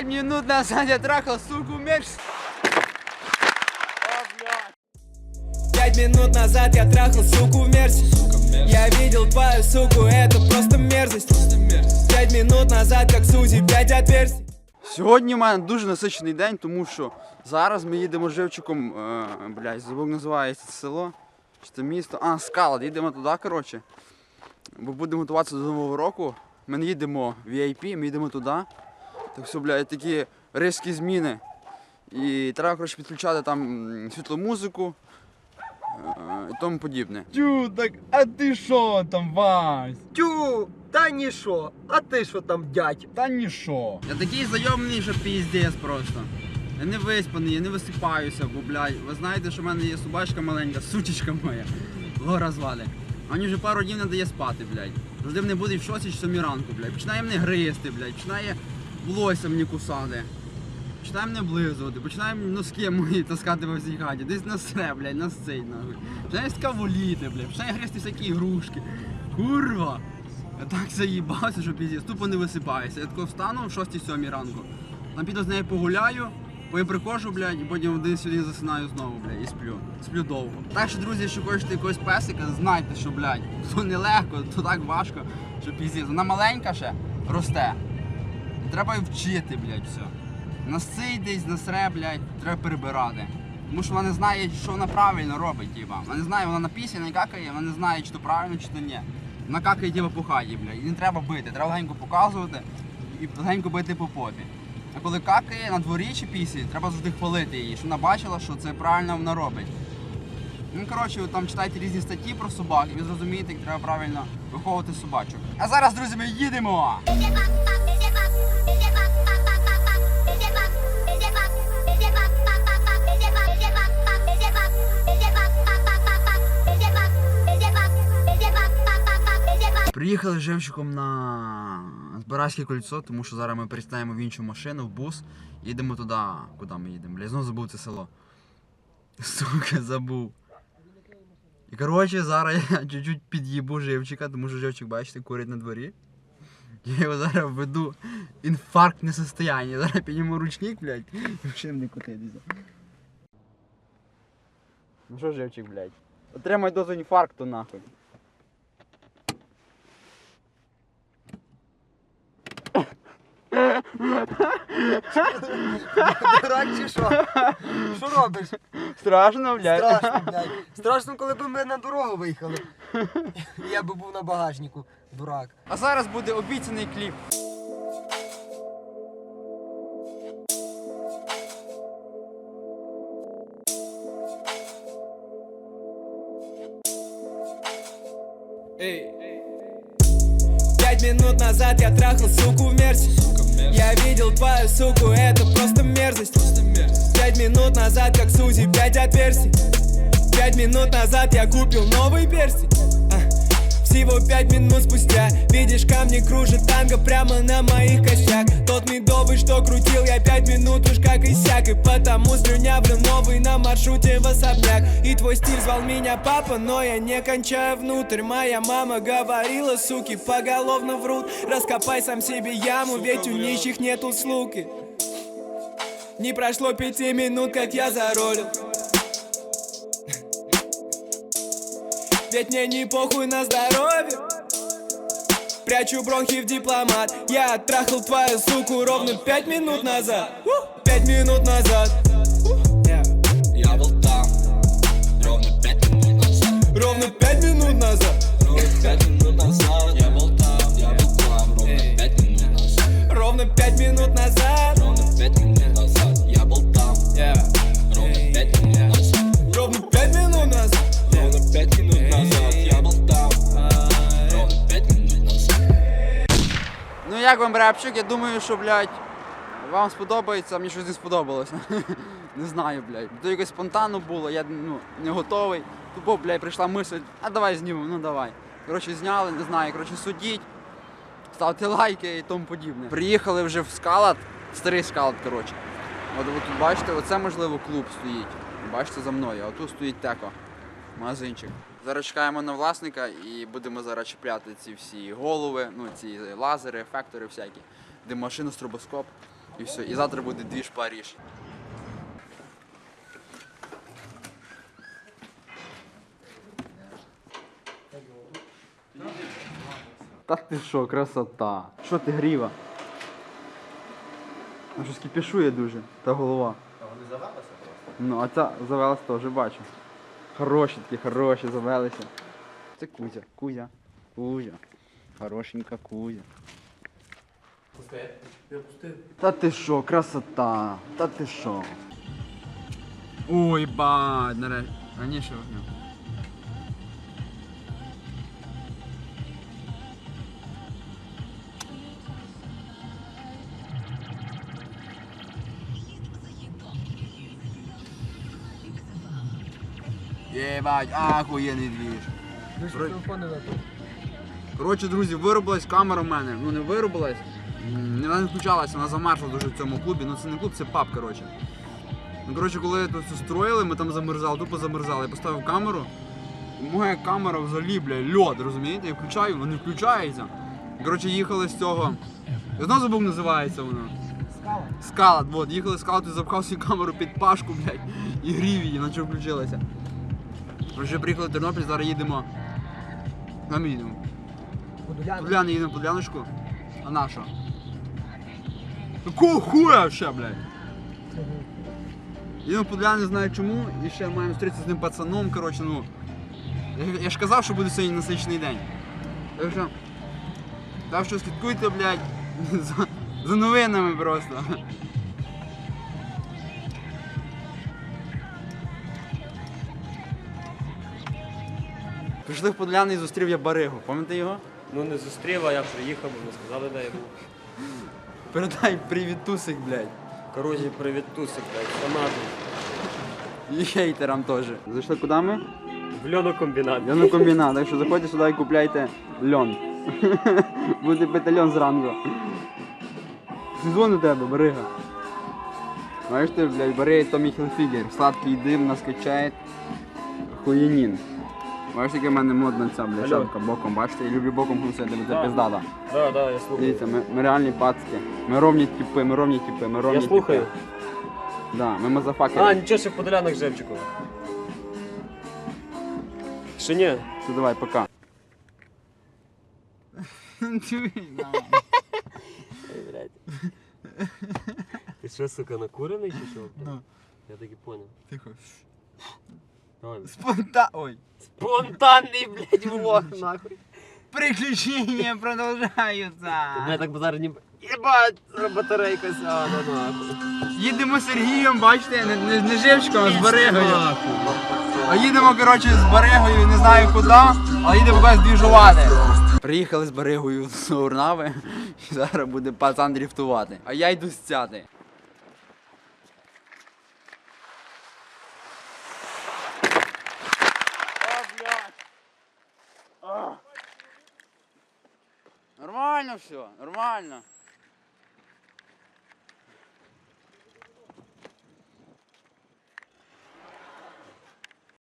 5 минут назад я трахал суку мерч. Пять минут назад я трахал суку в мерсе Я видел твою суку, это просто мерзость Пять минут назад, как Сузи, пять отверстий Сьогодні в мене дуже насичений день, тому що зараз ми їдемо з живчиком, е, блядь, забув називається це село. Чи це місто? А, скала, їдемо туди, коротше. Бо будемо готуватися до Нового року. Ми не їдемо в VIP, ми їдемо туди. Так все, блядь, такі різкі зміни. І треба, коротше, підключати там м, світломузику е, і тому подібне. Тю, так а ти що там, Вась? Тю, та ні що, а ти що там, дядь? Та ні що. Я такий знайомий, що піздець просто. Я не виспаний, я не висипаюся, бо, блядь, ви знаєте, що в мене є собачка маленька, сучечка моя. Гора звали. А мені вже пару днів не дає спати, блядь. Завжди мене буде в шоці чи сьомій ранку, блядь. Починає мене гризти, блядь, починає волосся мені кусати. Починає мене облизувати, починає носки мої таскати по всій хаті. Десь насре, блядь, насить, нахуй. Починає скаволіти, блядь, починає гризти всякі ігрушки. Курва! Я так заїбався, що піздець, тупо не висипаюся. Я тако встану в 6-7 ранку. Там піду з нею погуляю, приходжу, блядь, і потім один сюди засинаю знову, блядь, і сплю. Сплю довго. Так що, друзі, якщо хочете якогось песика, знайте, що, блядь, то нелегко, то так важко, що піздець. Вона маленька ще, росте. Треба вчити, блядь, все. Насцить десь, насре, блядь, треба перебирати. Тому що вона не знає, що вона правильно робить, тіба. Вона не знає, вона на пісі не какає, вона не знає, чи то правильно, чи то ні. Вона какає тіба по хаті, блядь. І не треба бити, треба легенько показувати і легенько бити по попі. А коли какає на дворі чи пісі, треба завжди хвалити її, щоб вона бачила, що це правильно вона робить. Ну, коротше, ви там читайте різні статті про собак, і ви зрозумієте, як треба правильно виховувати собачок. А зараз, друзі, ми їдемо! Приїхали з Живчиком на Збаразьке кольцо, тому що зараз ми пересідаємо в іншу машину, в бус. Їдемо туди. Куди ми їдемо? Бля, знову забув це село. Сука, забув. І коротше, зараз я чуть-чуть під'їбу живчика, тому що живчик, бачите, курить на дворі. Я його зараз введу інфарктне состояние. Зараз підніму ручник, блядь, і вже не котитися. Ну що, живчик, блядь? Отримай дозу інфаркту нахуй. Дурак чи що? Що робиш? Страшно, блядь. Страшно, блядь. Страшно, коли б ми на дорогу виїхали. Я би був на багажнику, дурак. А зараз буде обіцяний кліп. Эй. Пять минут назад я трахал суку в назад, как Сузи, пять отверстий Пять минут назад я купил новый перстень. А, Всего пять минут спустя Видишь, камни кружит танго прямо на моих костях. Тот медовый, что крутил я пять минут уж как иссяк. И потому слюнявлю новый на маршруте в особняк. И твой стиль звал меня папа, но я не кончаю внутрь. Моя мама говорила, суки, поголовно врут. Раскопай сам себе яму, ведь у нищих нету слуги Не прошло пяти минут, как я заролил Ведь мне не похуй на здоровье. Прячу бронхи в дипломат. Я оттрахал твою суку ровно пять минут назад. Пять минут назад як вам репчик? Я думаю, що, блядь, вам сподобається, мені щось не сподобалось. не знаю, блядь. То якось спонтанно було, я ну, не готовий. Тупо, блядь, прийшла мисль, а давай знімемо, ну давай. Коротше, зняли, не знаю, коротше, судіть, ставте лайки і тому подібне. Приїхали вже в скалат, старий скалат, коротше. От ви тут бачите, оце можливо клуб стоїть. Бачите за мною, а тут стоїть теко, магазинчик. Зараз чекаємо на власника і будемо зараз чіпляти ці всі голови, ну ці лазери, ефектори всякі, де машину, стробоскоп. І все. І завтра буде дві Паріж. Та ти що, красота. Що ти гріва? А щось кипішує дуже, та голова. А вони завелися просто? Ну, а ця завелася теж, бачу. Хороші такі, хороші, завелися. Це Кузя, Кузя, Кузя. Хорошенька Кузя. Та ти що, красота, та ти що. Ой, ба, нарешті. Раніше вогню. Єбать, ахуєнний двіж. Коротше, друзі, виробилась камера в мене. Ну не виробилась. м, Вона не включалася, вона замерзла дуже в цьому клубі. Ну це не клуб, це паб, коротше. Ну, коротше, коли тут все строїли, ми там замерзали, тупо замерзали. Я поставив камеру. І моя камера взагалі, бля, льод, розумієте? Я включаю, вона не включається. Коротше, їхали з цього. Я знову забув, називається воно. Скала. Скала, от, їхали скала, ти запхав свою камеру під пашку, блядь, і грів її, наче включилася. Вже приїхали в Тернопіль, зараз їдемо. Там їдемо. Подуляни. Їдемо в Подляночку. А на що? Якого хуя ще, блядь? Їдемо в Подляни, не знаю чому, і ще маємо зустрітися з ним пацаном, коротше, ну. Я, я ж казав, що буде сьогодні насичений день. Так що. Так що слідкуйте, блядь, за, за новинами просто. Пішли в Подляни і зустрів я Баригу. Пам'ятаєте його? Ну не зустрів, а я приїхав, не сказали, де я був. Передай привіт тусик, блядь. Корозі, привіт, тусик, блядь, фанату. І хейтерам теж. Зайшли куди ми? В льонокомбінат. Льонокомбінат, так що заходьте сюди і купляйте льон. Буде пити льон зранку. Сезон у тебе, барига. Знаєш ти, блядь, бери Томі Хілфігер. Сладкий дим нас качає. Хуєнін. Бачиш, яка в мене модна ця, блядь, шапка боком, бачите? Я люблю боком хусити, це Да. пиздата. Да, да, я слухаю. Дивіться, ми, ми реальні пацки. Ми ровні типи, ми ровні типи, ми ровні Я слухаю. Да, ми мазафакери. А, нічого, що в Подолянах Жевчикова. Ще ні. Все, давай, пока. Ти що, сука, накурений чи що? Ну. Я так і понял. Тихо. Давай. Спонтан... Ой. Спонтанний, блядь, влог, нахуй. Приключения У продолжаются. мене так базар не... Єбать, батарейка сяде, нахуй. Їдемо з Сергієм, бачите, не, не, не живчиком, а з Баригою. А їдемо, коротше, з Баригою, не знаю куди, але їдемо кудись двіжувати. Приїхали з Баригою з Урнави, і зараз буде пацан дріфтувати. А я йду стяти. Нормально все, нормально.